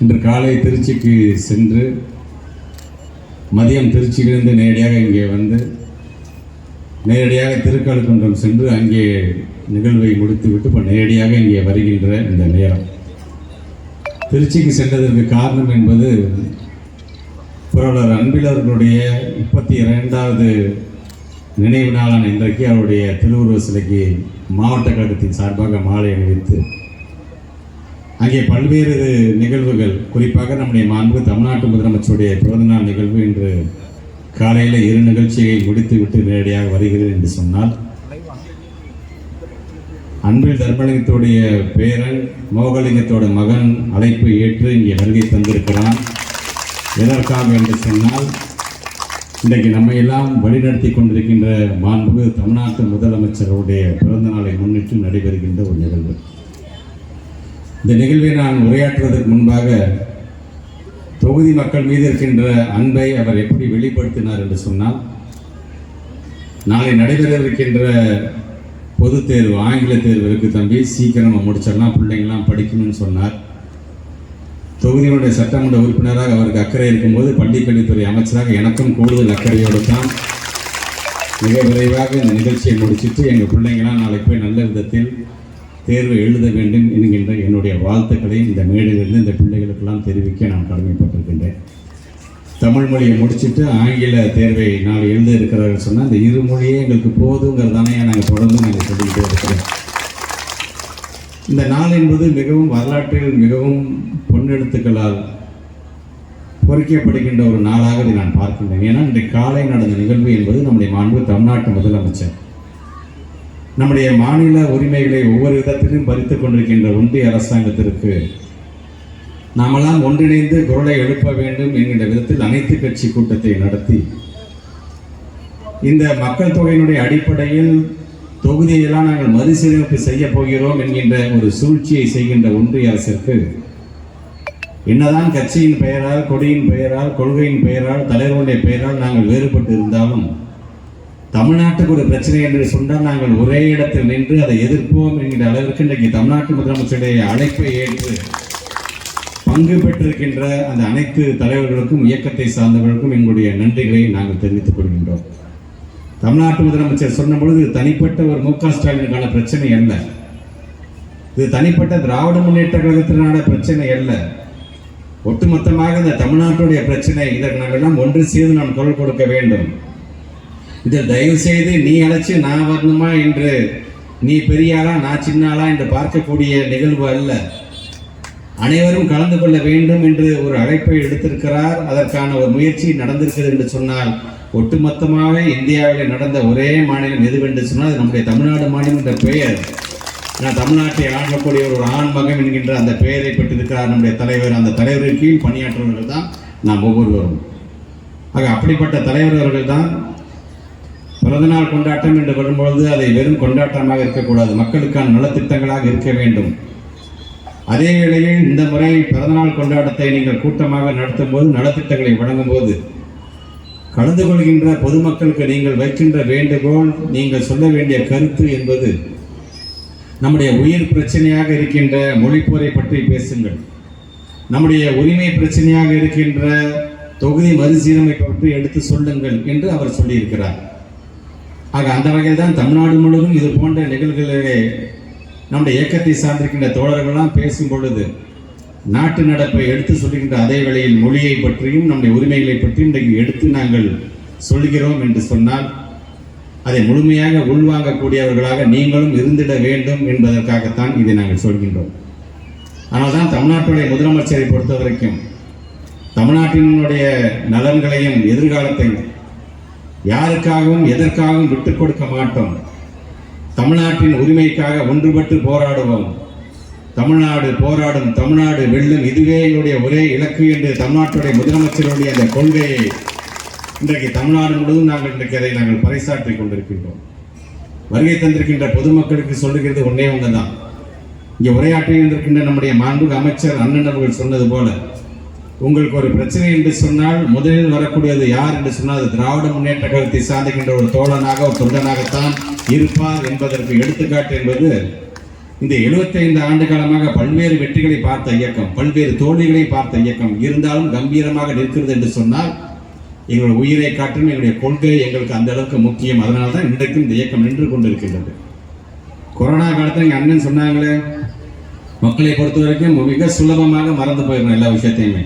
இன்று காலை திருச்சிக்கு சென்று மதியம் திருச்சியிலிருந்து நேரடியாக இங்கே வந்து நேரடியாக திருக்கழுக்குன்றம் சென்று அங்கே நிகழ்வை முடித்துவிட்டு இப்போ நேரடியாக இங்கே வருகின்ற இந்த நேரம். திருச்சிக்கு சென்றதற்கு காரணம் என்பது புரவலர் அன்பில் அவர்களுடைய முப்பத்தி இரண்டாவது நினைவு நாளான இன்றைக்கு அவருடைய திருவுருவ சிலைக்கு மாவட்ட கழகத்தின் சார்பாக மாலை அணிவித்து அங்கே பல்வேறு நிகழ்வுகள் குறிப்பாக நம்முடைய மாண்பு தமிழ்நாட்டு முதலமைச்சருடைய பிறந்தநாள் நிகழ்வு இன்று காலையில் இரு நிகழ்ச்சியை முடித்துவிட்டு நேரடியாக வருகிறேன் என்று சொன்னால் அன்பில் தர்மலிங்கத்துடைய பேரன் மோகலிங்கத்தோட மகன் அழைப்பு ஏற்று இங்கே வருகை தந்திருக்கிறான். எதற்காக என்று சொன்னால் இன்றைக்கு நம்ம எல்லாம் வழிநடத்தி கொண்டிருக்கின்ற மாண்பு தமிழ்நாட்டு முதலமைச்சருடைய பிறந்த நாளை முன்னிட்டு நடைபெறுகின்ற ஒரு நிகழ்வு. இந்த நிகழ்வை நான் உரையாற்றுவதற்கு முன்பாக தொகுதி மக்கள் மீது இருக்கின்ற அன்பை அவர் எப்படி வெளிப்படுத்தினார் என்று சொன்னால் நாளை நடைபெறவிருக்கின்ற பொது தேர்வு ஆங்கில தேர்வு தம்பி. சீக்கிரமாக முடிச்சிடலாம். பிள்ளைங்களாம் படிக்கணும்னு சொன்னார். தொகுதியினுடைய சட்டமன்ற உறுப்பினராக அவருக்கு அக்கறை இருக்கும்போது பள்ளிக்கல்வித்துறை அமைச்சராக எனக்கும் கூடுதல் அக்கறையோடு தான் மிக விரைவாக இந்த நிகழ்ச்சியை முடிச்சிட்டு எங்கள் பிள்ளைங்களாம் நாளைக்கு போய் நல்ல விதத்தில் தேர்வு எழுத வேண்டும் என்கின்ற என்னுடைய வாழ்த்துக்களை இந்த மேடையிலிருந்து இந்த பிள்ளைகளுக்கெல்லாம் தெரிவிக்க நான் கடமைப்பட்டிருக்கின்றேன். தமிழ் மொழியை முடிச்சுட்டு ஆங்கில தேர்வை நான் எழுத இருக்கிறார்கள் சொன்னால் இந்த இரு மொழியே எங்களுக்கு போதுங்கிறதானே நாங்கள் தொடர்ந்து நாங்கள் சொல்லிக்கிட்டே இருக்கிறோம். இந்த நாள் என்பது மிகவும் வரலாற்றில் மிகவும் பொன்னெழுத்துக்களால் பொறிக்கப்படுகின்ற ஒரு நாளாக இதை நான் பார்க்கின்றேன். ஏன்னா இன்றைக்கு காலை நடந்த நிகழ்வு என்பது நம்முடைய மாண்பு தமிழ்நாட்டு முதலமைச்சர். நம்முடைய மாநில உரிமைகளை ஒவ்வொரு விதத்திலும் பறித்து கொண்டிருக்கின்ற ஒன்றிய அரசாங்கத்திற்கு நாமெல்லாம் ஒன்றிணைந்து குரலை எழுப்ப வேண்டும் என்கின்ற விதத்தில் அனைத்து கட்சி கூட்டத்தை நடத்தி இந்த மக்கள் தொகையினுடைய அடிப்படையில் தொகுதியெல்லாம் நாங்கள் மறுசீரமைப்பு செய்ய போகிறோம் என்கின்ற ஒரு சூழ்ச்சியை செய்கின்ற ஒன்றிய அரசிற்கு என்னதான் கட்சியின் பெயரால் கொடியின் பெயரால் கொள்கையின் பெயரால் தலைவருடைய பெயரால் நாங்கள் வேறுபட்டு இருந்தாலும் தமிழ்நாட்டுக்கு ஒரு பிரச்சனை என்று சொன்னால் நாங்கள் ஒரே இடத்தில் நின்று அதை எதிர்ப்போம் என்கிற அளவிற்கு இன்றைக்கு தமிழ்நாட்டு முதலமைச்சருடைய அழைப்பை ஏற்று பங்கு பெற்றிருக்கின்ற அந்த அனைத்து தலைவர்களுக்கும் இயக்கத்தை சார்ந்தவர்களுக்கும் எங்களுடைய நன்றிகளை நாங்கள் தெரிவித்துக் கொள்கின்றோம். தமிழ்நாட்டு முதலமைச்சர் சொன்னபொழுது இது தனிப்பட்ட ஒரு மு க ஸ்டாலினுக்கான பிரச்சனை அல்ல. இது தனிப்பட்ட திராவிட முன்னேற்ற கழகத்தினான பிரச்சனை அல்ல. ஒட்டுமொத்தமாக இந்த தமிழ்நாட்டுடைய பிரச்சனை இதற்கு நாங்கள் எல்லாம் ஒன்று சேர்ந்து நாம் குரல் கொடுக்க வேண்டும். இதை தயவு செய்து நீ அழைச்சி நான் வரணுமா என்று நீ பெரியாளா நான் சின்னாளா என்று பார்க்கக்கூடிய நிகழ்வு அல்ல. அனைவரும் கலந்து கொள்ள வேண்டும் என்று ஒரு அழைப்பை எடுத்திருக்கிறார். அதற்கான ஒரு முயற்சி நடந்திருக்கிறது என்று சொன்னால் ஒட்டுமொத்தமாக இந்தியாவில் நடந்த ஒரே மாநிலம் எதுவென்று சொன்னால் அது நம்முடைய தமிழ்நாடு மாநிலம் என்ற பெயர். நான் தமிழ்நாட்டை ஆளக்கூடிய ஒரு ஆண் மகன் என்கின்ற அந்த பெயரை பெற்றிருக்கிறார் நம்முடைய தலைவர். அந்த தலைவரின் கீழ் பணியாற்றுவர்கள் தான் நாம் ஒவ்வொருவரும். ஆக அப்படிப்பட்ட தலைவர் அவர்கள் தான் பிறந்தநாள் கொண்டாட்டம் என்று வரும்பொழுது அதை வெறும் கொண்டாட்டமாக இருக்கக்கூடாது. மக்களுக்கான நலத்திட்டங்களாக இருக்க வேண்டும். அதே வேளையில் இந்த முறை பிறந்தநாள் கொண்டாட்டத்தை நீங்கள் கூட்டமாக நடத்தும் போது நலத்திட்டங்களை வழங்கும் போது கலந்து கொள்கின்ற பொதுமக்களுக்கு நீங்கள் வைக்கின்ற வேண்டுகோள் நீங்கள் சொல்ல வேண்டிய கருத்து என்பது நம்முடைய உயிர் பிரச்சனையாக இருக்கின்ற மொழிப்போரை பற்றி பேசுங்கள். நம்முடைய உரிமை பிரச்சனையாக இருக்கின்ற தொகுதி மறுசீரமைப்பு பற்றி எடுத்து சொல்லுங்கள் என்று அவர் சொல்லியிருக்கிறார். ஆக அந்த வகையில் தான் தமிழ்நாடு முழுவதும் இது போன்ற நிகழ்வுகளிலே நம்முடைய இயக்கத்தை சார்ந்திருக்கின்ற தோழர்கள்லாம் பேசும் பொழுது நாட்டு நடப்பை எடுத்து சொல்லுகின்ற அதே வேளையில் மொழியை பற்றியும் நம்முடைய உரிமைகளை பற்றியும் இன்றைக்கு எடுத்து நாங்கள் சொல்கிறோம் என்று சொன்னால் அதை முழுமையாக உள்வாங்கக்கூடியவர்களாக நீங்களும் இருந்திட வேண்டும் என்பதற்காகத்தான் இதை நாங்கள் சொல்கின்றோம். ஆனால் தான் தமிழ்நாட்டுடைய முதலமைச்சரை பொறுத்த வரைக்கும் தமிழ்நாட்டினுடைய நலன்களையும் எதிர்காலத்தையும் யாருக்காகவும் எதற்காகவும் விட்டுக் கொடுக்க மாட்டோம். தமிழ்நாட்டின் உரிமைக்காக ஒன்றுபட்டு போராடுவோம். தமிழ்நாடு போராடும் தமிழ்நாடு வெல்லும் இதுவே என்னுடைய ஒரே இலக்கு என்று தமிழ்நாட்டுடைய முதலமைச்சருடைய அந்த கொள்கையை இன்றைக்கு தமிழ்நாடு முழுவதும் நாங்கள் இன்றைக்கு அதை நாங்கள் பறைசாற்றிக் கொண்டிருக்கின்றோம். வருகை தந்திருக்கின்ற பொதுமக்களுக்கு சொல்லுகிறது ஒன்றே ஒன்று தான் இங்கே உரையாற்றி இருக்கின்ற நம்முடைய மாண்புக அமைச்சர் அண்ணன் அவர்கள் சொன்னது போல உங்களுக்கு ஒரு பிரச்சனை என்று சொன்னால் முதலில் வரக்கூடியது யார் என்று சொன்னால் அது திராவிட முன்னேற்ற கழகத்தை சார்ந்துகின்ற ஒரு தோழனாக ஒரு தொண்டனாகத்தான் இருப்பார் என்பதற்கு எடுத்துக்காட்டு என்பது இந்த 75 ஆண்டு காலமாக பல்வேறு வெற்றிகளை பார்த்த இயக்கம் பல்வேறு தோல்விகளை பார்த்த இயக்கம் இருந்தாலும் கம்பீரமாக நிற்கிறது என்று சொன்னால் எங்களுடைய உயிரை காட்டும் எங்களுடைய கொள்கை எங்களுக்கு அந்த அளவுக்கு முக்கியம். அதனால தான் இன்றைக்கும் இந்த இயக்கம் நின்று கொண்டிருக்கின்றது. கொரோனா காலத்தில் எங்கள் அண்ணன் சொன்னாங்களே மக்களை பொறுத்த வரைக்கும் மிக சுலபமாக மறந்து போயிடணும் எல்லா விஷயத்தையுமே.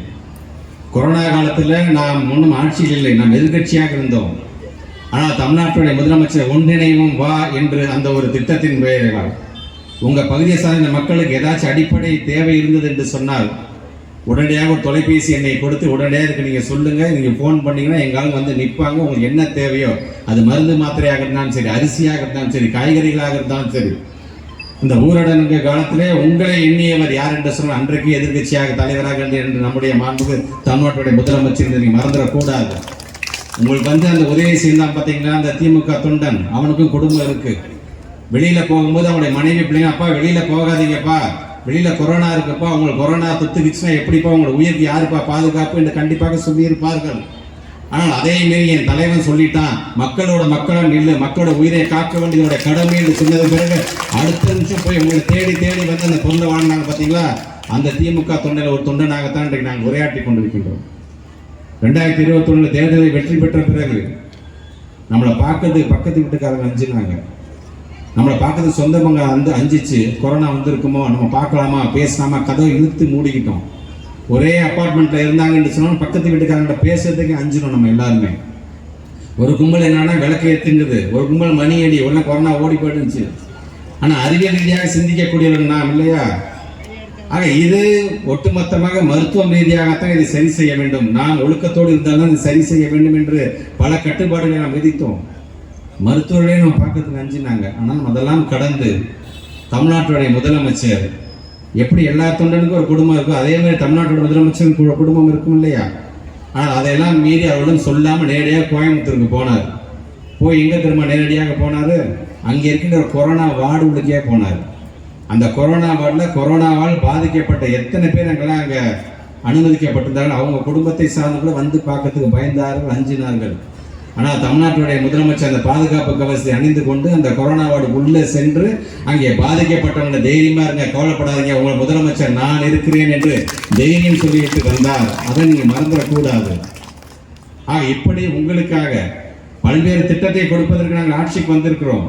கொரோனா காலத்தில் நாம் ஒன்றும் ஆட்சியில் இல்லை நாம் எதிர்க்கட்சியாக இருந்தோம். ஆனால் தமிழ்நாட்டுடைய முதலமைச்சர் ஒன்றிணைவும் வா என்று அந்த ஒரு திட்டத்தின் பெயரால் உங்கள் பகுதியை சார்ந்த மக்களுக்கு ஏதாச்சும் அடிப்படை தேவை இருந்தது என்று சொன்னால் உடனடியாக ஒரு தொலைபேசி எண்ணை கொடுத்து உடனடியாக இதுக்கு நீங்கள் சொல்லுங்கள் நீங்கள் ஃபோன் பண்ணிங்கன்னா எங்காலும் வந்து நிற்பாங்க உங்களுக்கு என்ன தேவையோ அது மருந்து மாத்திரையாக இருந்தாலும் சரி அரிசியாக இருந்தாலும் சரி காய்கறிகளாக இருந்தாலும் சரி இந்த ஊரடங்கு காலத்திலே உங்களை எண்ணியவர் யார் என்று சொன்னால் அன்றைக்கு எதிர்க்கட்சியாக தலைவராக என்று நம்முடைய மாண்புக்கு தமிழ்நாட்டுடைய முதலமைச்சர் என்று நீங்கள் மறந்துடக்கூடாது. உங்களுக்கு வந்து அந்த உதவி செய்தான் பார்த்தீங்களா? அந்த திமுக தொண்டன் அவனுக்கும் குடும்பம் இருக்கு. வெளியில போகும்போது அவனுடைய மனைவி பிள்ளைங்க அப்பா வெளியில போகாதீங்கப்பா. வெளியில கொரோனா இருக்குப்பா. உங்களுக்கு கொரோனா தொத்துக்குச்சுன்னா எப்படிப்பா? உங்களுக்கு உயிருக்கு யாருப்பா பாதுகாப்பு? என்று கண்டிப்பாக சொல்லியிருப்பார்கள். ஆனால் அதே மாரி என் தலைவன் சொல்லிட்டான் மக்களோட மக்களால் நில்லு மக்களோட உயிரை காக்க வேண்டியதோட கடமை என்று சொன்னது பிறகு அடுத்த நிமிஷம் போய் உங்களை தேடி தேடி வந்து அந்த தொண்டை வாழ்ந்தாங்க பார்த்தீங்களா? அந்த திமுக தொண்டையில் ஒரு தொண்டனாகத்தான் இன்றைக்கு நாங்கள் உரையாற்றி கொண்டிருக்கின்றோம். ரெண்டாயிரத்தி இருபத்தொன்னு தேர்தலில் வெற்றி பெற்ற பிறகு நம்மளை பார்க்கறது பக்கத்து வீட்டுக்காரங்க அஞ்சுனாங்க. நம்மளை பார்க்கறது சொந்தமங்க வந்து அஞ்சிச்சு கொரோனா வந்திருக்குமோ நம்ம பார்க்கலாமா பேசலாமா கதவை இழுத்து மூடிக்கிட்டோம். ஒரே அப்பார்ட்மெண்ட்டில் இருந்தாங்கன்னு சொன்னால் பக்கத்து வீட்டுக்காரங்கிட்ட பேசுறதுக்கு அஞ்சிடும் நம்ம எல்லாருமே. ஒரு கும்பல் என்னன்னா விளக்கு ஏற்றுங்குது ஒரு கும்பல் மணி அடி உடனே கொரோனா ஓடி போயிடுச்சு. ஆனால் அறிவியல் ரீதியாக சிந்திக்கக்கூடியவர்கள் நாம் இல்லையா? ஆக இது ஒட்டுமொத்தமாக மருத்துவம் ரீதியாகத்தான் இதை சரி செய்ய வேண்டும். நாம் ஒழுக்கத்தோடு இருந்தால்தான் இது சரி செய்ய வேண்டும் என்று பல கட்டுப்பாடுகளை நாம் விதித்தோம். மருத்துவர்களே நம்ம பார்க்கறதுக்கு அஞ்சினாங்க. ஆனால் நம்ம அதெல்லாம் கடந்து தமிழ்நாட்டுடைய முதலமைச்சர் எப்படி எல்லா தொண்டனுக்கும் ஒரு குடும்பம் இருக்கோ அதே மாதிரி தமிழ்நாட்டோட முதலமைச்சருக்கு ஒரு குடும்பம் இருக்கும் இல்லையா? ஆனால் அதையெல்லாம் மீறி அவருடன் சொல்லாமல் நேரடியாக கோயம்புத்தூருக்கு போனார். போய் எங்கே திரும்ப நேரடியாக போனார்? அங்கே இருக்கின்ற கொரோனா வார்டு உள்ளக்கே போனார். அந்த கொரோனா வார்டில் கொரோனாவால் பாதிக்கப்பட்ட எத்தனை பேர் அங்கெல்லாம் அங்கே அனுமதிக்கப்பட்டிருந்தார்கள் அவங்க குடும்பத்தை சார்ந்து கூட வந்து பார்க்கறதுக்கு பயந்தார்கள் அஞ்சினார்கள். ஆனால் தமிழ்நாட்டுடைய முதலமைச்சர் அந்த பாதுகாப்பு கவசத்தை அணிந்து கொண்டு அந்த கொரோனா வார்டு உள்ளே சென்று அங்கே பாதிக்கப்பட்டவங்க தைரியமா இருங்க கவலைப்படாதீங்க உங்கள் முதலமைச்சர் நான் இருக்கிறேன் என்று தைரியம் சொல்லிவிட்டு வந்தார். அதை நீங்கள் மறந்துடக்கூடாது. ஆக இப்படி உங்களுக்காக பல்வேறு திட்டத்தை கொடுப்பதற்கு நாங்கள் ஆட்சிக்கு வந்திருக்கிறோம்.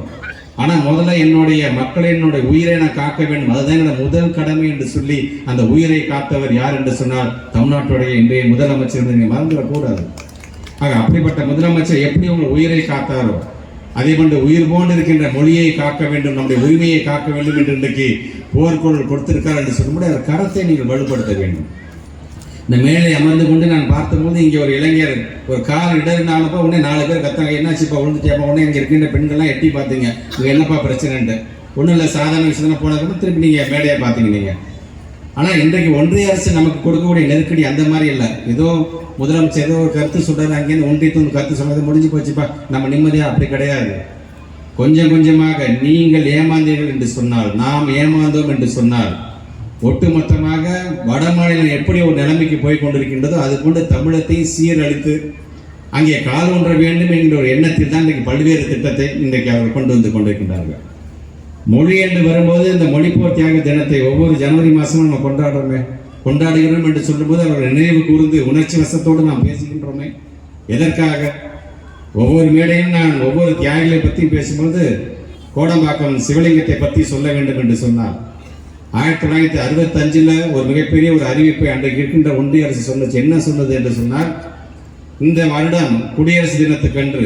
ஆனா முதல்ல என்னுடைய மக்களை என்னுடைய உயிரை நான் காக்க வேண்டும். அதுதான் என்னோட முதல் கடமை என்று சொல்லி அந்த உயிரை காத்தவர் யார் என்று சொன்னால் தமிழ்நாட்டுடைய இன்றைய முதலமைச்சர். நீங்கள் மறந்துடக்கூடாது. ஆக அப்படிப்பட்ட முதலமைச்சர் எப்படி உங்கள் உயிரை காத்தாரோ அதே போன்று உயிர் போன்று இருக்கின்ற மொழியை காக்க வேண்டும் நம்முடைய உரிமையை காக்க வேண்டும் என்று இன்றைக்கு போர்க்குழல் கொடுத்திருக்கார் என்று சொல்லும்போது அந்த கரத்தை நீங்கள் வலுப்படுத்த வேண்டும். இந்த மேலே அமர்ந்து கொண்டு நான் பார்த்தபோது இங்கே ஒரு இளைஞர் ஒரு கால் இடறினாலப்போ உடனே நாலு பேர் கத்தாங்க என்னாச்சுப்பா விழுந்துட்டியாப்பா உடனே இங்கே இருக்கின்ற பெண்கள்லாம் எட்டி பார்த்தீங்க. இங்கே என்னப்பா பிரச்சனைன்ட்டு ஒன்றும் இல்லை சாதாரண விஷயம் போனதுக்கு திருப்பி நீங்கள் மேடையை பார்த்தீங்க நீங்கள் ஆனால் இன்றைக்கு ஒன்றிய அரசு நமக்கு கொடுக்கக்கூடிய நெருக்கடி அந்த மாதிரி இல்லை. ஏதோ முதலமைச்சர் ஏதோ ஒரு கருத்து சொல்றாரு அங்கேருந்து ஒன்றியத்து கருத்து சொன்னது முடிஞ்சு போச்சுப்பா. நம்ம நிம்மதியாக அப்படி கிடையாது. கொஞ்சம் கொஞ்சமாக நீங்கள் ஏமாந்தீர்கள் என்று சொன்னால் நாம் ஏமாந்தோம் என்று சொன்னால் ஒட்டுமொத்தமாக வட மாநிலம் எப்படி ஒரு நிலைமைக்கு போய் கொண்டிருக்கின்றதோ அது கொண்டு தமிழத்தை சீரழித்து அங்கே கால் ஒன்ற வேண்டும் என்கிற ஒரு எண்ணத்தில் தான் இன்றைக்கு பல்வேறு திட்டத்தை இன்றைக்கு அவர்கள் கொண்டு வந்து கொண்டிருக்கின்றார்கள். மொழி என்று வரும்போது இந்த மொழிப்போர் தியாக தினத்தை ஒவ்வொரு ஜனவரி மாதமும் நம்ம கொண்டாடுறோமே. கொண்டாடுகிறோம் என்று சொல்லும்போது அவர்கள் நினைவு கூர்ந்து உணர்ச்சி வசத்தோடு நாம் பேசுகின்றோமே. எதற்காக? ஒவ்வொரு மேடையும் நான் ஒவ்வொரு தியாகிகளை பற்றி பேசும்போது கோடம்பாக்கம் சிவலிங்கத்தை பற்றி சொல்ல வேண்டும் என்று சொன்னார். ஆயிரத்தி தொள்ளாயிரத்தி அறுபத்தஞ்சில் ஒரு மிகப்பெரிய ஒரு அறிவிப்பை அன்றைக்கு இருக்கின்ற ஒன்றிய அரசு சொன்னது என்ன சொன்னது என்று சொன்னால் இந்த வருடம் குடியரசு தினத்துக்கன்று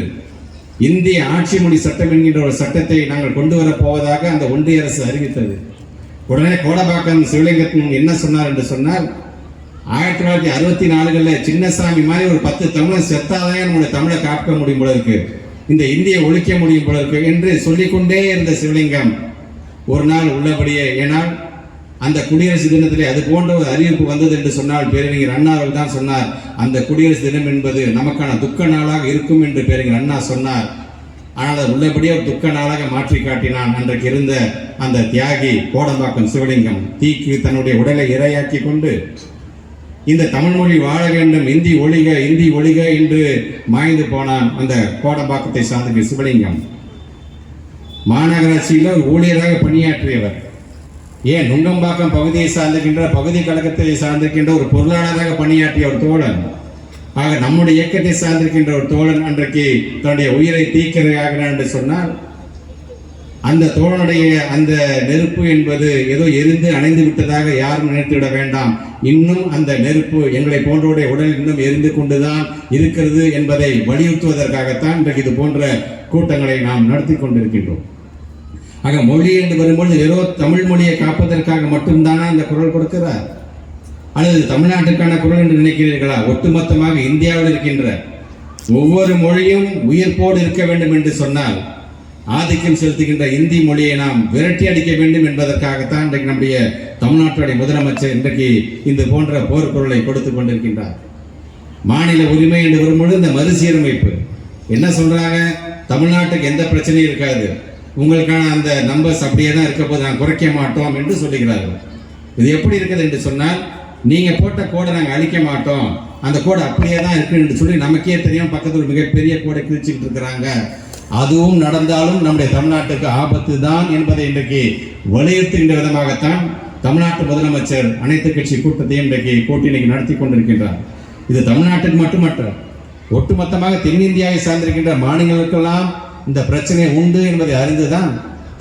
இந்திய ஆட்சி மொழி சட்டம் என்கின்ற ஒரு சட்டத்தை நாங்கள் கொண்டு வரப் போவதாக அந்த ஒன்றிய அரசு அறிவித்தது. உடனே கோடபாக்கம் சிவலிங்கத்தின் என்ன சொன்னார் என்று சொன்னால் ஆயிரத்தி தொள்ளாயிரத்தி அறுபத்தி நாலுகளில் சின்னசாமி மாதிரி ஒரு பத்து தமிழர் செத்தாதான் நம்முடைய தமிழை காக்க முடியும் போல இருக்கு. இந்த இந்தியை ஒழிக்க முடியும் போல இருக்கு என்று சொல்லிக்கொண்டே இருந்த சிவலிங்கம் ஒரு நாள் உள்ளபடியே ஏனால் அந்த குடியரசு தினத்திலே அது போன்ற ஒரு அறிவிப்பு வந்தது என்று சொன்னால் பேரறிஞர் அண்ணா அவர்கள் தான் சொன்னார் அந்த குடியரசு தினம் என்பது நமக்கான துக்க நாளாக இருக்கும் என்று பேரறிஞர் அண்ணா சொன்னார். ஆனால் அது உள்ளபடியே ஒரு துக்க நாளாக மாற்றி காட்டினான் அன்றைக்கு இருந்த அந்த தியாகி கோடம்பாக்கம் சிவலிங்கம் தீக்கு தன்னுடைய உடலை இரையாக்கி கொண்டு இந்த தமிழ் மொழி வாழ வேண்டும் இந்தி ஒழிக இந்தி ஒழிக என்று மாய்ந்து போனான் அந்த கோடம்பாக்கத்தை சார்ந்த சிவலிங்கம். மாநகராட்சியில் ஒரு ஊழியராக பணியாற்றியவர். ஏன்? நுங்கம்பாக்கம் பகுதியை சார்ந்திருக்கின்ற பகுதி கழகத்தை சார்ந்திருக்கின்ற ஒரு பொருளாளராக பணியாற்றிய ஒரு தோழன். ஆக நம்முடைய இயக்கத்தை சார்ந்திருக்கின்ற ஒரு தோழன் அன்றைக்கு தன்னுடைய உயிரை தீக்கிறதாக என்று சொன்னால் அந்த தோழனுடைய அந்த நெருப்பு என்பது ஏதோ எரிந்து அணைந்து விட்டதாக யாரும் நினைத்துவிட வேண்டாம். இன்னும் அந்த நெருப்பு எங்களை போன்றோடைய உடல் இன்னும் எரிந்து கொண்டுதான் இருக்கிறது என்பதை வலியுறுத்துவதற்காகத்தான் இன்றைக்கு இது போன்ற கூட்டங்களை நாம் நடத்தி கொண்டிருக்கின்றோம். ஆக மொழி என்று வரும்பொழுது வெறும் தமிழ் மொழியை காப்பதற்காக மட்டும்தானா அந்த குரல் கொடுக்கிறார். அல்லது தமிழ்நாட்டுக்கான குரல் என்று நினைக்கிறீர்களா? ஒட்டுமொத்தமாக இந்தியாவில் இருக்கின்ற ஒவ்வொரு மொழியும் உயிர்ப்போடு இருக்க வேண்டும் என்று சொன்னால் ஆதிக்கம் செலுத்துகின்ற இந்தி மொழியை நாம் விரட்டி அடிக்க வேண்டும் என்பதற்காகத்தான் இன்றைக்கு நம்முடைய தமிழ்நாட்டுடைய முதலமைச்சர் இன்றைக்கு இந்த போன்ற போர்க்குரலை கொடுத்துக் கொண்டிருக்கின்றார். மாநில உரிமை என்று வரும்பொழுது இந்த மறுசீரமைப்பு. என்ன சொல்றாங்க? தமிழ்நாட்டுக்கு எந்த பிரச்சனையும் இருக்காது. உங்களுக்கான அந்த நம்பர்ஸ் அப்படியே தான் இருக்க போது நான் குறைக்க மாட்டோம் என்று சொல்லுகிறார்கள். இது எப்படி இருக்குது என்று சொன்னால் நீங்கள் போட்ட கோடை நாங்கள் அழிக்க மாட்டோம். அந்த கோடு அப்படியே தான் இருக்குன்னு சொல்லி நமக்கே தெரியும். பக்கத்தில் மிகப்பெரிய கோடை கிழிச்சிக்கிட்டு இருக்கிறாங்க. அதுவும் நடந்தாலும் நம்முடைய தமிழ்நாட்டுக்கு ஆபத்து தான் என்பதை இன்றைக்கு வலியுறுத்துகின்ற விதமாகத்தான் தமிழ்நாட்டு முதலமைச்சர் அனைத்து கட்சி கூட்டத்தையும் இன்றைக்கு கூட்டி இன்னைக்கு நடத்தி கொண்டிருக்கின்றார். இது தமிழ்நாட்டுக்கு மட்டுமற்ற ஒட்டுமொத்தமாக தென்னிந்தியாவை சார்ந்திருக்கின்ற மாநிலங்களுக்கெல்லாம் இந்த பிரச்சனை உண்டு என்பதை அறிந்துதான்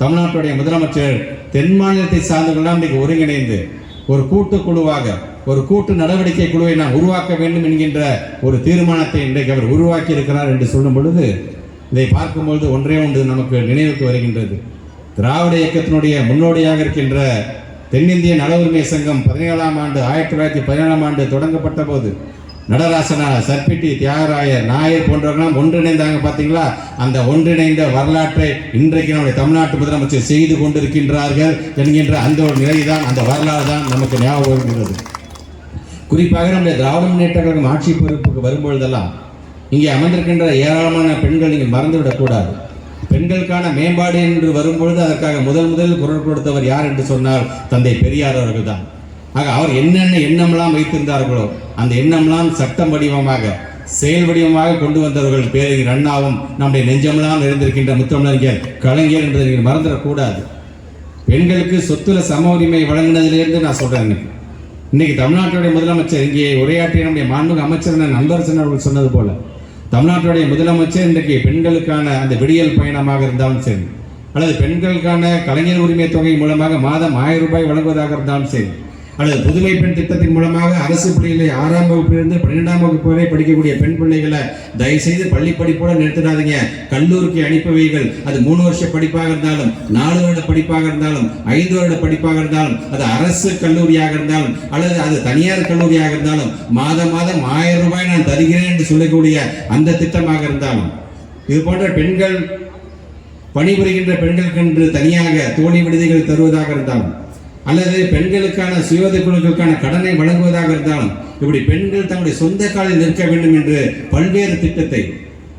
தமிழ்நாட்டுடைய முதலமைச்சர் தென் மாநிலத்தை சார்ந்தவர்கள்லாம் இன்றைக்கு ஒருங்கிணைந்து ஒரு கூட்டு குழுவாக ஒரு கூட்டு நடவடிக்கை குழுவை நாம் உருவாக்க வேண்டும் என்கின்ற ஒரு தீர்மானத்தை இன்றைக்கு அவர் உருவாக்கி இருக்கிறார் என்று சொல்லும் பொழுது இதை பார்க்கும்பொழுது ஒன்றே ஒன்று நமக்கு நினைவுக்கு வருகின்றது. திராவிட இயக்கத்தினுடைய முன்னோடியாக இருக்கின்ற தென்னிந்திய நல உரிமை சங்கம் பதினேழாம் ஆண்டு ஆயிரத்தி தொள்ளாயிரத்தி பதினேழாம் ஆண்டு தொடங்கப்பட்ட போது நடராசனா சர்பிட்டி தியாகராயர் நாயர் போன்றவர்களாம் ஒன்றிணைந்தாங்க பார்த்தீங்களா? அந்த ஒன்றிணைந்த வரலாற்றை இன்றைக்கு நம்முடைய தமிழ்நாட்டு முதலமைச்சர் செய்து கொண்டிருக்கின்றார்கள் என்கின்ற அந்த ஒரு நிலை தான் அந்த வரலாறு தான் நமக்கு ஞாபகம் வருகிறது. குறிப்பாக நம்முடைய திராவிட முன்னேற்ற கழகம் ஆட்சி பொறுப்புக்கு வரும்பொழுதெல்லாம் இங்கே அமர்ந்திருக்கின்ற ஏராளமான பெண்கள் நீங்கள் மறந்துவிடக்கூடாது. பெண்களுக்கான மேம்பாடு என்று வரும்பொழுது அதற்காக முதல் முதலில் குரல் கொடுத்தவர் யார் என்று சொன்னால் தந்தை பெரியார் அவர்கள் தான் ஆக அவர் என்னென்ன எண்ணமெல்லாம் வைத்திருந்தார்களோ அந்த எண்ணம்லாம் சட்டம் வடிவமாக செயல் வடிவமாக கொண்டு வந்தவர்கள் பேரறிஞர் அண்ணாவும் நம்முடைய நெஞ்சமெல்லாம் நிறைந்திருக்கின்ற முத்தமிழறிஞர் கலைஞர் என்பதை நீங்கள் மறந்துடக்கூடாது. பெண்களுக்கு சொத்துல சம உரிமை வழங்கினதிலிருந்து நான் சொல்கிறேன் இன்னைக்கு. இன்னைக்கு தமிழ்நாட்டுடைய முதலமைச்சர் இங்கே உரையாற்றிய நம்முடைய மாண்புக அமைச்சர் நண்பரசன் அவர்கள் சொன்னது போல தமிழ்நாட்டுடைய முதலமைச்சர் இன்றைக்கு பெண்களுக்கான அந்த விடியல் பயணமாக இருந்தாலும் சரி அல்லது பெண்களுக்கான கலைஞர் உரிமை தொகை மூலமாக மாதம் ஆயிரம் ரூபாய் வழங்குவதாக இருந்தாலும் சரி அல்லது புதுமை பெண் திட்டத்தின் மூலமாக அரசு பள்ளியிலே ஆறாம் வகுப்பிலிருந்து பன்னிரெண்டாம் வகுப்பு வரை படிக்கக்கூடிய பெண் பிள்ளைகளை தயவுசெய்து பள்ளி படிப்போட நிறுத்திடாதீங்க. கல்லூரிக்கு அனுப்பி வைகள் அது மூணு வருஷ படிப்பாக இருந்தாலும் நாலு வருட படிப்பாக இருந்தாலும் ஐந்து வருட படிப்பாக இருந்தாலும் அது அரசு கல்லூரியாக இருந்தாலும் அல்லது அது தனியார் கல்லூரியாக இருந்தாலும் மாதம் மாதம் ஆயிரம் ரூபாய் நான் தருகிறேன் என்று சொல்லக்கூடிய அந்த திட்டமாக இருந்தாலும் இது போன்ற பெண்கள் பணிபுரிகின்ற பெண்களுக்கென்று தனியாக தோழி விடுதிகள் தருவதாக இருந்தாலும் அல்லது பெண்களுக்கான சுயோத குழுக்களுக்கான கடனை வழங்குவதாக இருந்தாலும் இப்படி பெண்கள் தங்களுடைய சொந்த காலில் நிற்க வேண்டும் என்று பல்வேறு திட்டத்தை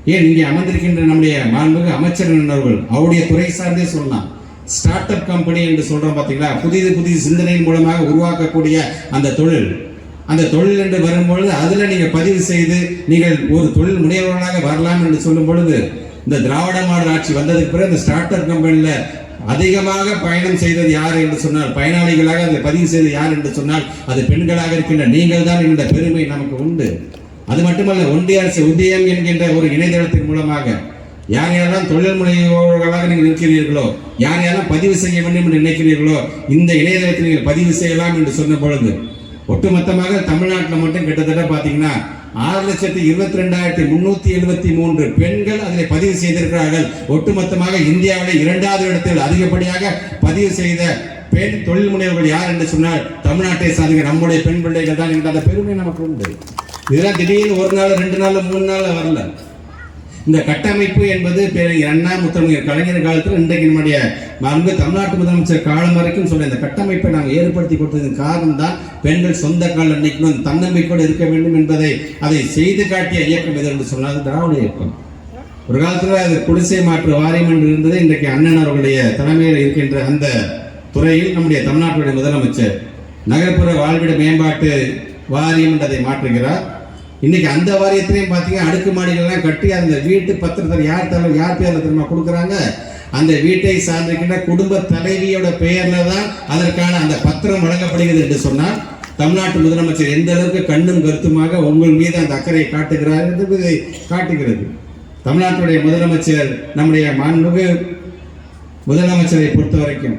ஏன் இங்கே அமர்ந்திருக்கின்ற நம்முடைய மாண்புமிகு அமைச்சர் அவர்கள் அவருடைய துறை சார்ந்தே சொல்லலாம் ஸ்டார்ட் அப் கம்பெனி என்று சொல்கிறோம் பார்த்தீங்களா? புதிது புதிய சிந்தனையின் மூலமாக உருவாக்கக்கூடிய அந்த தொழில். அந்த தொழில் என்று வரும்பொழுது அதில் நீங்கள் பதிவு செய்து நீங்கள் ஒரு தொழில் முனைவர்களாக வரலாம் என்று சொல்லும் பொழுது இந்த திராவிட மாடல் ஆட்சி வந்ததுக்கு பிறகு இந்த ஸ்டார்ட் அப் கம்பெனியில் அதிகமாக பயணம் செய்தது யார் என்று சொன்னால் பயனாளிகளாக அதை பதிவு செய்தது யார் என்று சொன்னால் அது பெண்களாக இருக்கின்ற நீங்கள் தான் என்ற பெருமை நமக்கு உண்டு. அது மட்டுமல்ல ஒன்றிய அரசு உதயம் என்கின்ற ஒரு இணையதளத்தின் மூலமாக யார் யாரெல்லாம் தொழில் முனைவோர்களாக நீங்கள் இருக்கிறீர்களோ யார் யாரெல்லாம் பதிவு செய்ய வேண்டும் என்று நினைக்கிறீர்களோ இந்த இணையதளத்தில் நீங்கள் பதிவு செய்யலாம் என்று சொன்ன பொழுது ஒட்டுமொத்தமாக தமிழ்நாட்டில் மட்டும் கிட்டத்தட்ட பார்த்தீங்கன்னா ஆறு லட்சத்தி இருபத்தி ரெண்டாயிரத்தி முன்னூத்தி எழுபத்தி மூன்று பெண்கள் அதில் பதிவு செய்திருக்கிறார்கள். ஒட்டுமொத்தமாக இந்தியாவில் இரண்டாவது இடத்தில் அதிகப்படியாக பதிவு செய்த பெண் தொழில் முனைவர்கள் யார் என்று சொன்னால் தமிழ்நாட்டை சார்ந்த நம்முடைய பெண் பிள்ளைகள் தான். என்ற அந்த பெருமை நமக்கு உண்டு. இதெல்லாம் திடீர்னு ஒரு நாள் ரெண்டு நாள் மூணு நாள் வரல. இந்த கட்டமைப்பு என்பது அண்ணா முத்தமிழர் கலைஞர் காலத்தில் இன்றைக்கு நம்முடைய மாண்பு தமிழ்நாட்டு முதலமைச்சர் காலம் வரைக்கும் சொல்ல இந்த கட்டமைப்பை நாங்கள் ஏற்படுத்தி கொடுத்ததன் காரணம் தான் பெண்கள் சொந்த காலில் நிற்கணும் தன்னம்பிக்கையோடு இருக்க வேண்டும் என்பதை அதை செய்து காட்டிய இயக்கம் எது என்று சொன்னால் திராவிட இயக்கம். ஒரு காலத்தில் அது குடிசை மாற்று வாரியம் என்று இருந்தது இன்றைக்கு அண்ணன் அவர்களுடைய தலைமையில் இருக்கின்ற அந்த துறையில் நம்முடைய தமிழ்நாட்டுடைய முதலமைச்சர் நகர்ப்புற வாழ்விட மேம்பாட்டு வாரியம் என்றதை மாற்றுகிறார். இன்னைக்கு அந்த வாரியத்திலையும் பார்த்தீங்கன்னா அடுக்குமாடிகள்லாம் கட்டி அந்த வீட்டு பத்திரத்தில் யார் தலை யார் பேரில் தெரியுமா கொடுக்குறாங்க? அந்த வீட்டை சார்ந்திருக்கின்ற குடும்ப தலைவியோட பெயரில் தான் அதற்கான அந்த பத்திரம் வழங்கப்படுகிறது என்று சொன்னால் தமிழ்நாட்டு முதலமைச்சர் எந்த அளவுக்கு கண்ணும் கருத்துமாக உங்கள் மீது அந்த அக்கறையை காட்டுகிறார் என்பதை காட்டுகிறது. தமிழ்நாட்டுடைய முதலமைச்சர் நம்முடைய மாண்புமிகு முதலமைச்சரை பொறுத்த வரைக்கும்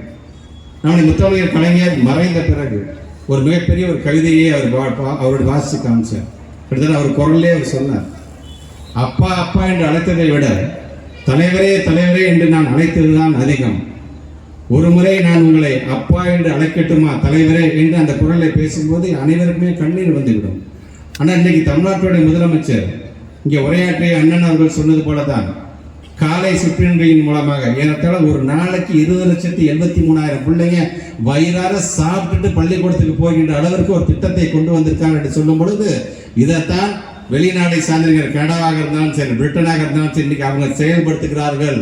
நம்முடைய முத்தமிழர் கலைஞர் மறைந்த பிறகு ஒரு மிகப்பெரிய ஒரு கவிதையை அவர் வா- வா- அவருடைய வாசித்து காமிச்சார். கிட்டத்தட்ட அவர் குரல்லே அவர் சொன்னார் அப்பா அப்பா என்று அழைத்ததை விட தலைவரே தலைவரே என்று நான் அழைத்ததுதான் அதிகம். ஒரு முறை நான் உங்களை அப்பா என்று அழைக்கட்டுமா தலைவரே என்று அந்த குரலை பேசும்போது அனைவருக்குமே கண்ணீர் வந்துவிடும். ஆனால் இன்னைக்கு தமிழ்நாட்டுடைய முதலமைச்சர் இங்கே உரையாற்றிய அண்ணன் அவர்கள் சொன்னது போல தான் காலை சிற்றுண்டியின் மூலமாக ஏறத்தாழ ஒரு நாளைக்கு இருபது லட்சத்தி எண்பத்தி மூணாயிரம் பிள்ளைங்க வயிறார சாப்பிட்டுட்டு பள்ளிக்கூடத்துக்கு போகின்ற அளவிற்கு ஒரு திட்டத்தை கொண்டு வந்திருக்காங்க என்று சொல்லும் பொழுது இதைத்தான் வெளிநாடை சார்ந்திருக்கிற கனடாவாக இருந்தாலும் சரி பிரிட்டனாக இருந்தாலும் சரி இன்னைக்கு அவங்க செயல்படுத்துகிறார்கள்.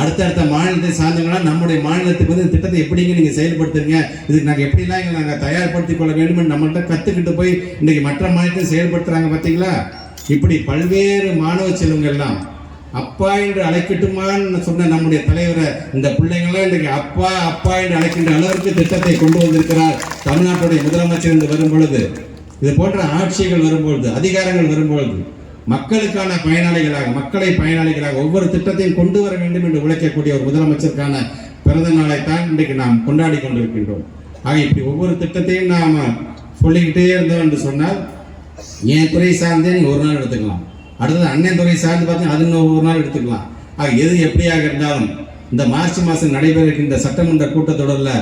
அடுத்தடுத்த மாநிலத்தை சார்ந்தவங்களா நம்முடைய மாநிலத்துக்கு வந்து இந்த திட்டத்தை எப்படிங்க நீங்கள் செயல்படுத்துறீங்க? இதுக்கு நாங்கள் எப்படிலாம் இங்கே நாங்கள் தயார்படுத்திக் கொள்ள வேண்டும் என்று கற்றுக்கிட்டு போய் இன்றைக்கி மற்ற மாநிலத்தை செயல்படுத்துகிறாங்க பார்த்தீங்களா இப்படி பல்வேறு மாணவ செல்வங்கள் எல்லாம் அப்பா என்று அழைக்கட்டுமான்னு சொன்ன நம்முடைய தலைவரை இந்த பிள்ளைங்களாம் இன்றைக்கு அப்பா அப்பா என்று அழைக்கின்ற அளவிற்கு திட்டத்தை கொண்டு வந்திருக்கிறார். தமிழ்நாட்டுடைய முதலமைச்சர் என்று வரும் பொழுது இது போன்ற ஆட்சிகள் வரும்பொழுது அதிகாரங்கள் வரும்பொழுது மக்களுக்கான பயனாளிகளாக மக்களை பயனாளிகளாக ஒவ்வொரு திட்டத்தையும் கொண்டு வர வேண்டும் என்று உழைக்கக்கூடிய ஒரு முதலமைச்சருக்கான பிறந்த நாளை தான் இன்றைக்கு நாம் கொண்டாடி கொண்டிருக்கின்றோம். ஆக இப்படி ஒவ்வொரு திட்டத்தையும் நாம் சொல்லிக்கிட்டே இருந்தோம் என்று சொன்னால் என் துறை சார்ந்தே நீங்கள் ஒரு நாள் எடுத்துக்கலாம். அடுத்தது அண்ணன் துறை சார்ந்து பார்த்தீங்கன்னா அது இன்னும் ஒரு நாள் எடுத்துக்கலாம். ஆக எது எப்படியாக இருந்தாலும் இந்த மார்ச் மாதம் நடைபெற இருக்கின்ற சட்டமன்ற கூட்டத்தொடரில்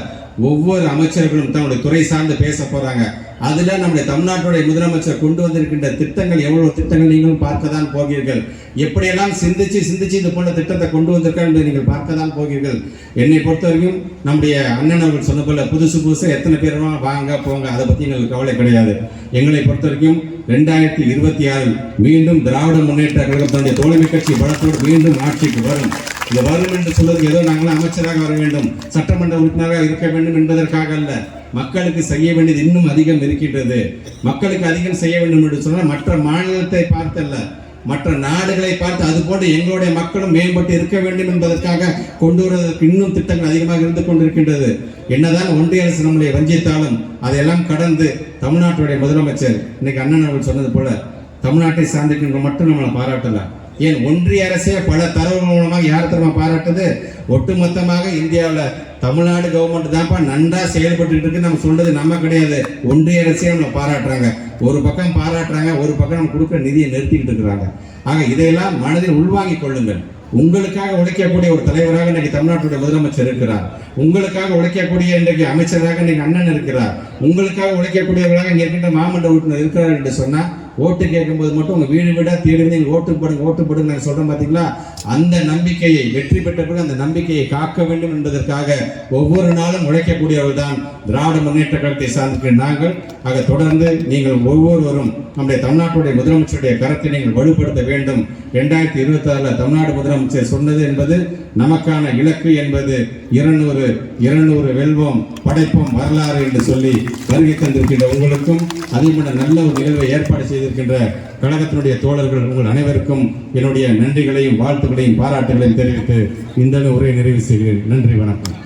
ஒவ்வொரு அமைச்சர்களும் தன்னுடைய துறை சார்ந்து பேச போறாங்க. அதுல நம்முடைய தமிழ்நாட்டுடைய முதலமைச்சர் கொண்டு வந்திருக்கின்ற திட்டங்கள் எவ்வளவு திட்டங்கள் நீங்களும் பார்க்க தான் போகிறீர்கள்? எப்படியெல்லாம் சிந்திச்சு சிந்திச்சு இது போன்ற திட்டத்தை கொண்டு வந்திருக்கார் என்று நீங்கள் பார்க்க தான் போகிறீர்கள். என்னை பொறுத்த வரைக்கும் நம்முடைய அண்ணன் அவர்கள் சொன்ன போல புதுசு புதுசாக எத்தனை பேர் வாங்க போங்க அதை பற்றி எங்களுக்கு கவலை கிடையாது. எங்களை பொறுத்த வரைக்கும் ரெண்டாயிரத்தி இருபத்தி ஆறில் மீண்டும் திராவிட முன்னேற்ற கழகத்தினுடைய தோழமை கட்சி பலத்தோடு மீண்டும் ஆட்சிக்கு வரும். இந்த வரும் சொல்வது ஏதோ நாங்களும் அமைச்சராக வர வேண்டும் சட்டமன்ற உறுப்பினராக இருக்க வேண்டும் என்பதற்காக அல்ல. மக்களுக்கு செய்ய வேண்டியது இன்னும் அதிகம் இருக்கின்றது. மக்களுக்கு அதிகம் செய்ய வேண்டும் என்று சொன்னால் மற்ற மாநிலத்தை பார்த்தல்ல. மற்ற நாடுகளை பார்த்து அது போன்று எங்களுடைய மக்களும் மேம்பட்டு இருக்க வேண்டும் என்பதற்காக கொண்டு வருவதற்கு இன்னும் திட்டங்கள் அதிகமாக இருந்து கொண்டிருக்கின்றது. என்னதான் ஒன்றிய அரசு நம்மளை வஞ்சித்தாலும் அதையெல்லாம் கடந்து தமிழ்நாட்டுடைய முதலமைச்சர் இன்னைக்கு அண்ணன் அவர்கள் சொன்னது போல தமிழ்நாட்டை சார்ந்திருக்கின்ற மட்டும் நம்மளை பாராட்டலை. ஏன் ஒன்றிய அரசே பல தரவு மூலமாக யார் தெரியுமா பாராட்டுது? ஒட்டுமொத்தமாக இந்தியாவில் தமிழ்நாடு கவர்மெண்ட் தான்ப்பா நன்றாக செயல்பட்டு இருக்கு நம்ம சொல்றது நம்ம கிடையாது. ஒன்றிய அரசே நம்மளை பாராட்டுறாங்க. ஒரு பக்கம் பாராட்டுறாங்க ஒரு பக்கம் நம்ம கொடுக்குற நிதியை நிறுத்திக்கிட்டு இருக்கிறாங்க. ஆக இதையெல்லாம் மனதில் உள்வாங்கிக் கொள்ளுங்கள். உங்களுக்காக உழைக்கக்கூடிய ஒரு தலைவராக இன்னைக்கு தமிழ்நாட்டுடைய முதலமைச்சர் இருக்கிறார். உங்களுக்காக உழைக்கக்கூடிய இன்றைக்கு அமைச்சராக இன்னைக்கு அண்ணன் இருக்கிறார். உங்களுக்காக உழைக்கக்கூடியவராக இங்கே இருக்கின்ற மாமன்ற உறுப்பினர் இருக்கிறார் என்று சொன்னால் ஓட்டு கேட்கும்போது மட்டும் உங்கள் வீடு வீடாக தேடி வந்து எங்களுக்கு ஓட்டு போடுங்க ஓட்டு போடுங்க நான் சொல்கிறேன் பார்த்தீங்களா அந்த நம்பிக்கையை வெற்றி பெற்ற பிறகு அந்த நம்பிக்கையை காக்க வேண்டும் என்பதற்காக ஒவ்வொரு நாளும் உழைக்கக்கூடியவர்கள் தான் திராவிட முன்னேற்ற கழகத்தை சார்ந்திருக்கிற நாங்கள். ஆக தொடர்ந்து நீங்கள் ஒவ்வொருவரும் நம்முடைய தமிழ்நாட்டுடைய முதலமைச்சருடைய கரத்தை நீங்கள் வலுப்படுத்த வேண்டும். ரெண்டாயிரத்தி இருபத்தி ஆறில் தமிழ்நாடு முதலமைச்சர் சொன்னது என்பது நமக்கான இலக்கு என்பது இருநூறு இருநூறு வெல்வோம் படைப்போம் வரலாறு என்று சொல்லி வருகை தந்திருக்கின்ற உங்களுக்கும் அதேபோல நல்ல ஒரு நிகழ்வை ஏற்பாடு செய்திருக்கின்ற கழகத்தினுடைய தோழர்கள் உங்கள் அனைவருக்கும் என்னுடைய நன்றிகளையும் வாழ்த்துக்களையும் பாராட்டுகளையும் தெரிவித்து இந்த உரையை நிறைவு செய்கிறேன். நன்றி வணக்கம்.